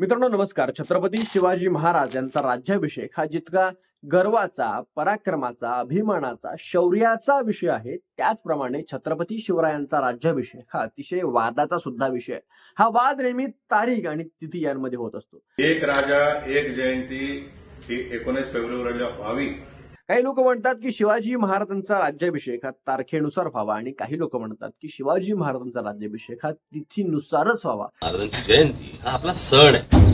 मित्रांनो नमस्कार. छत्रपती शिवाजी महाराज यांचा राज्याभिषेक हा जितका गर्वाचा पराक्रमाचा अभिमानाचा शौर्याचा विषय आहे त्याचप्रमाणे छत्रपती शिवरायांचा राज्याभिषेक हा अतिशय वादाचा सुद्धा विषय आहे. हा वाद नेहमी तारीख आणि तिथी यांमध्ये होत असतो. एक राजा एक जयंती ही एकोणीस फेब्रुवारीला व्हावी. काही लोक म्हणतात की शिवाजी महाराजांचा राज्याभिषेक हा तारखेनुसार व्हावा आणि काही लोक म्हणतात की शिवाजी महाराजांचा राज्याभिषेक हा तिथीनुसारच व्हावा. महाराजांची जयंती हा आपला सण आहे.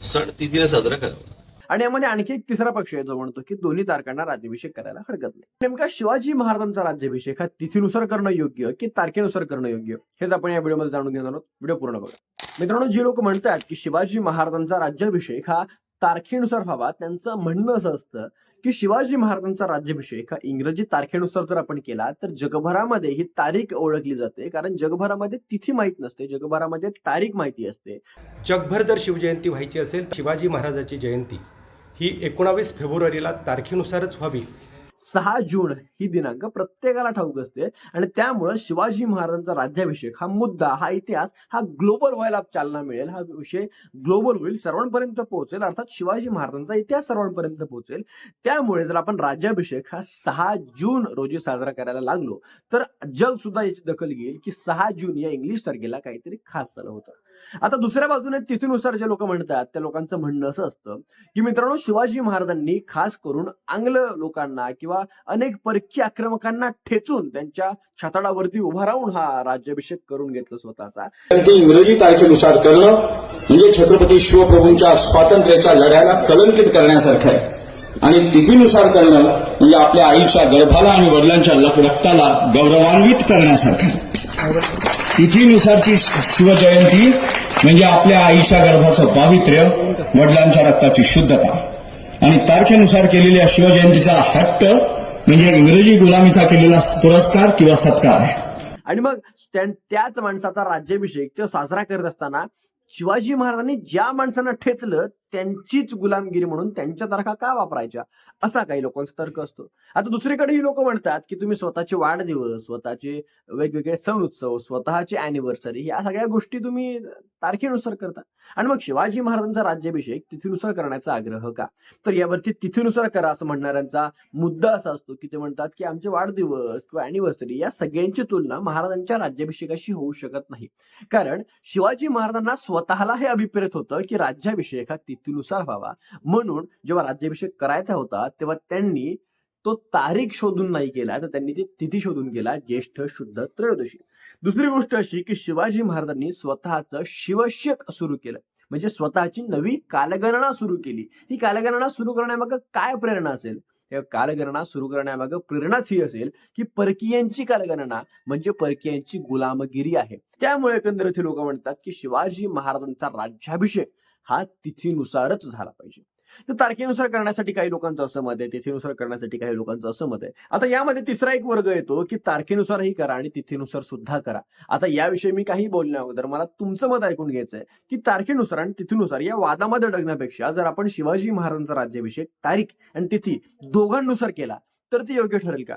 सण. तिथीने साजरा करावा. आणि यामध्ये आणखी एक तिसरा पक्ष आहे जो म्हणतो की दोन्ही तारखांना राज्याभिषेक करायला हरकत नाही. नेमका शिवाजी महाराजांचा राज्याभिषेक हा तिथीनुसार करणं योग्य की तारखेनुसार करणं योग्य? हेच आपण या व्हिडिओमध्ये जाणून घेणार आहोत. व्हिडिओ पूर्ण बघा. मित्रांनो जे लोक म्हणतात की शिवाजी महाराजांचा राज्याभिषेक हा तारखेनुसार व्हावा. त्यांचं म्हणणं असं असतं की शिवाजी महाराजांचा राज्याभिषेक हा इंग्रजी तारखेनुसार जर आपण केला तर जगभरामध्ये ही तारीख ओळखली जाते. कारण जगभरामध्ये तिथी माहीत नसते जगभरामध्ये तारीख माहिती असते. जगभर जर शिवजयंती व्हायची असेल शिवाजी महाराजाची जयंती ही एकोणावीस फेब्रुवारीला तारखेनुसारच व्हावी. सहा जून ही दिनांक प्रत्येकाला ठाऊक असते. आणि त्यामुळं शिवाजी महाराजांचा राज्याभिषेक हा मुद्दा हा इतिहास हा ग्लोबल व्हायला चालना मिळेल. हा विषय ग्लोबल होईल सर्वांपर्यंत पोहोचेल. अर्थात शिवाजी महाराजांचा इतिहास सर्वांपर्यंत पोहोचेल. त्यामुळे जर आपण राज्याभिषेक हा सहा जून रोजी साजरा करायला लागलो तर जग सुद्धा याची दखल घेईल की सहा जून या इंग्लिश तारखेला काहीतरी खास झालं होतं. आता दुसऱ्या बाजूने तिथीनुसार जे लोक म्हणतात त्या लोकांचं म्हणणं असं असतं की मित्रांनो शिवाजी महाराजांनी खास करून आंग्ल लोकांना किंवा अनेक परकीय आक्रमकांना ठेचून त्यांच्या छताडावरती उभा राहून हा राज्याभिषेक करून घेतला स्वतःचा. ते इंग्रजी तारखेनुसार करणं म्हणजे छत्रपती शिवप्रभूंच्या स्वातंत्र्याच्या लढ्याला कलंकित करण्यासारखं आहे. आणि तिथीनुसार करणं म्हणजे आपल्या आईच्या गर्भाला आणि वडिलांच्या रक्ताला गौरवान्वित करण्यासारखं आहे. तिथीनुसारची शिवजयंती म्हणजे आपल्या आईच्या गर्भाचं पावित्र्य वडिलांच्या रक्ताची शुद्धता. आणि तारखेनुसार केलेल्या शिवजयंतीचा हट्ट म्हणजे इंग्रजी गुलामीचा केलेला पुरस्कार किंवा सत्कार आहे. आणि मग त्या- त्याच माणसाचा राज्याभिषेक तो साजरा करत असताना शिवाजी महाराजांनी ज्या माणसांना ठेचलं त्यांचीच गुलामगिरी म्हणून त्यांच्या तारखा का वापरायच्या? असा काही लोकांचा तर्क असतो. आता दुसरीकडे ही लोक म्हणतात की तुम्ही स्वतःचे वाढदिवस स्वतःचे वेगवेगळे सण उत्सव स्वतःची अॅनिव्हर्सरी या सगळ्या गोष्टी तुम्ही तारखेनुसार करता. आणि मग शिवाजी महाराजांचा राज्याभिषेक तिथीनुसार करण्याचा आग्रह का? तर यावरती तिथीनुसार करा असं म्हणणाऱ्यांचा मुद्दा असा असतो की ते म्हणतात की आमचे वाढदिवस किंवा अॅनिव्हर्सरी या सगळ्यांची तुलना महाराजांच्या राज्याभिषेकाशी होऊ शकत नाही. कारण शिवाजी महाराजांना स्वतःला हे अभिप्रेत होतं की राज्याभिषेक हा तिथीनुसार व्हावा. म्हणून जेव्हा राज्याभिषेक करायचा होता तेव्हा त्यांनी तो तारीख शोधून नाही केला तर त्यांनी ती तिथी शोधून केला ज्येष्ठ शुद्ध त्रयोदशी. दुसरी गोष्ट अशी की शिवाजी महाराजांनी स्वतःचं शिवशक सुरू केलं. म्हणजे स्वतःची नवी कालगणना सुरू केली. ही कालगणना सुरू करण्यामागं काय प्रेरणा असेल? कालगणना सुरू करण्यामागं प्रेरणाच ही असेल की परकीयांची कालगणना म्हणजे परकीयांची गुलामगिरी आहे. त्यामुळे एकंदरीत लोक म्हणतात की शिवाजी महाराजांचा राज्याभिषेक हा तिथीनुसारच झाला पाहिजे. तर तारखेनुसार करण्यासाठी काही लोकांचं असं मत आहे तिथीनुसार करण्यासाठी काही लोकांचं असं मत आहे. आता यामध्ये तिसरा एक वर्ग येतो की तारखेनुसारही करा आणि तिथीनुसार सुद्धा करा. आता याविषयी मी काही बोलण्या अगोदर मला तुमचं मत ऐकून घ्यायचं आहे की तारखेनुसार आणि तिथीनुसार या वादामध्ये अडकण्यापेक्षा जर आपण शिवाजी महाराजांचा राज्याभिषेक तारीख आणि तिथी दोघांनुसार केला तर ते योग्य ठरेल का?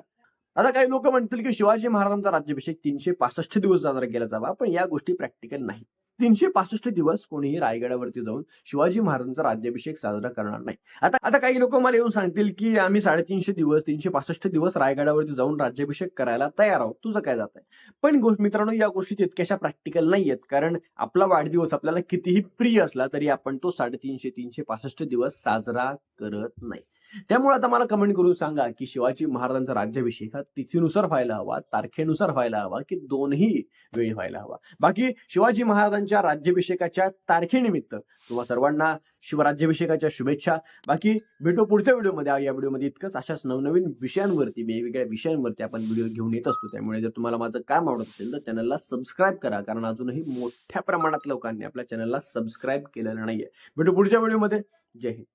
आता काही लोक म्हणतील की शिवाजी महाराजांचा राज्याभिषेक तीनशे पासष्ट दिवस साजरा केला जावा पण या गोष्टी प्रॅक्टिकल नाही तीनशे पासष्ट दिवस कोणीही रायगडावरती जाऊन शिवाजी महाराजांचा राज्याभिषेक साजरा करणार नाही. आता आता काही लोक मला येऊन सांगतील की आम्ही साडेतीनशे दिवस तीनशे पासष्ट दिवस रायगडावरती जाऊन राज्याभिषेक करायला तयार आहोत. तुझं काय जात आहे? पण गोष्ट मित्रांनो या गोष्टी तितक्याशा प्रॅक्टिकल नाही आहेत. कारण आपला वाढदिवस आपल्याला कितीही प्रिय असला तरी आपण तो साडेतीनशे तीनशे पासष्ट दिवस साजरा करत नाही. त्यामुळे आता मला कमेंट करून सांगा की शिवाजी महाराजांचा राज्याभिषेक हा तिथीनुसार व्हायला हवा तारखेनुसार व्हायला हवा की दोनही वेळी व्हायला हवा? बाकी शिवाजी महाराजांच्या राज्याभिषेकाच्या तारखेनिमित्त तुम्हा सर्वांना शिवराज्याभिषेकाच्या शुभेच्छा. बाकी भेटू पुढच्या व्हिडिओमध्ये. या व्हिडिओमध्ये इतकंच. अशाच नवनवीन विषयांवरती वेगवेगळ्या विषयांवरती आपण व्हिडिओ घेऊन येत असतो. त्यामुळे जर तुम्हाला माझं काम आवडत असेल तर चॅनलला सबस्क्राईब करा. कारण अजूनही मोठ्या प्रमाणात लोकांनी आपल्या चॅनलला सबस्क्राईब केलेलं नाहीये. भेटू पुढच्या व्हिडिओमध्ये. जय हिंद.